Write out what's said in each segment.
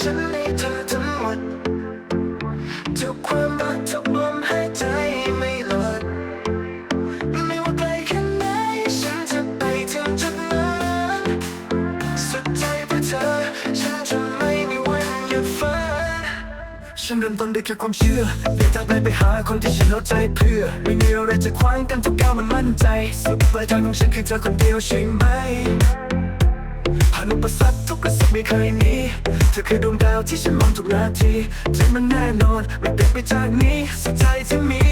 ฉันให้เธอทั้งหมดทุกความรักทุกลมหายใจไม่หลุดไม่ว่าไกลแค่ไหนฉันจะไปถึงจุดนั้นสุดใจเพื่อเธอ ฉันจะไม่มีวันหยุดฝันฉันเริ่มต้นด้วยแค่ความเชื่อเพียงแต่ไปไปหาคนที่ฉันเอาใจเพื่อ ไม่มีอะไรจะขวางกันทุกก้าวมันมั่นใจสุดปลายทางของฉันคือเธอคนเดียวใช่ไหมผ่านอุปสรรคทุกกระสุนไม่เคยหนี ธอคือดวงดาวที่ฉันมองทุกนาทีใจมันแน่นอนไม่เปลี่ยนไปจากนี้สุดใจที่มี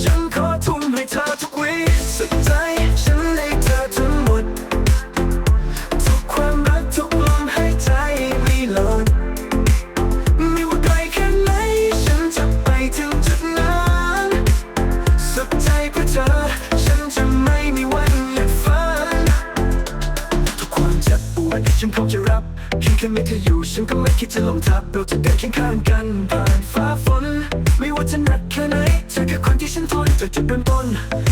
ฉันขอทุ่มให้เธอทุกวิสุดใจ ฉันให้เธอทั้งหมด ทุกความรักทุกลมหายใจไม่หลดไม่ว่าไกลแค่ไหน ฉันจะไปถึงจุดนั้นสุดใจเพื่อเธอ ฉันจะไม่มีวันหยุดฝันทุกความเจ็บปวดฉันพบ เพียงแค่มีเธออยู่ฉันก็ไม่คิดจะลงทับเราจะเดินเคียงข้างกันผ่านฟ้าฝน ไม่ว่าจะหนักแค่ไหนเธอคือคนที่ฉันทนจากจุดเริ่มต้น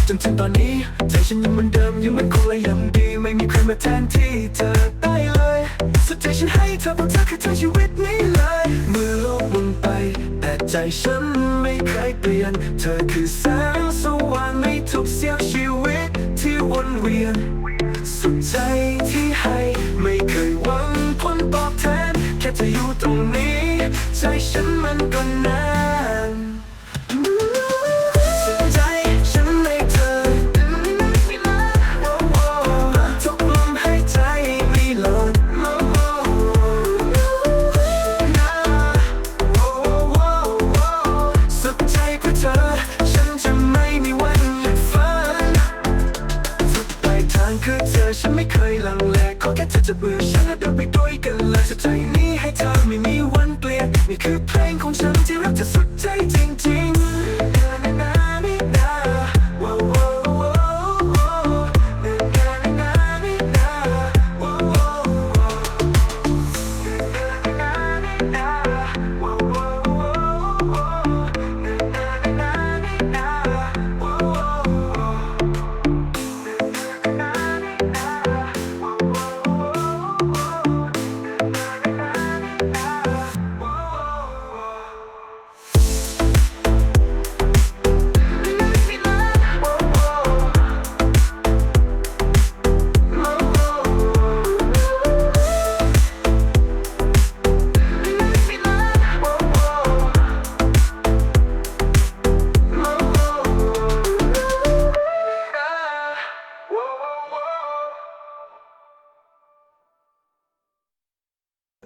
จนถึงตอนนี้ใจฉันยังเหมือนเดิมยังมันคงและยังดี ไม่มีใครมาแทนที่เธอได้เลยสุดใจฉันให้เธอเพราะเธอคือทั้งชีวิตนี้เลยเมื่อโลกหมุนไป แต่ใจฉันไม่เคยเปลี่ยน เธอคือแสง คือเธอฉันไม่เคยลังเลขอแค่เธอจะเบื่อฉันและเดินไปด้วยกันเลยสุดใจนี้ให้เธอไม่มีวันเปลี่ยนนี่คือเพลง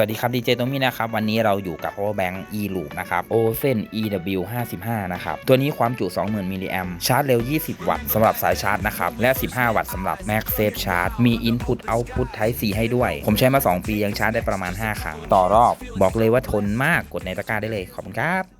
วัสดีครับดีเจตรงนี้นะครับ วันนี้เราอยู่กับ power bank e loop นะครับ ozen ew 55นะครับ ตัวนี้ความจุ 20,000มิลลิแอมชาร์จเร็ว 20 วัตต์สำหรับสายชาร์จนะครับ และ 15 วัตต์สำหรับ Max Safe Charge มี Input Output Type C ให้ด้วย ผมใช้มา 2 ปียังชาร์จได้ประมาณ 5 ครั้ง ต่อรอบ บอกเลยว่าทนมากกดในตะกร้าได้เลย ขอบคุณครับ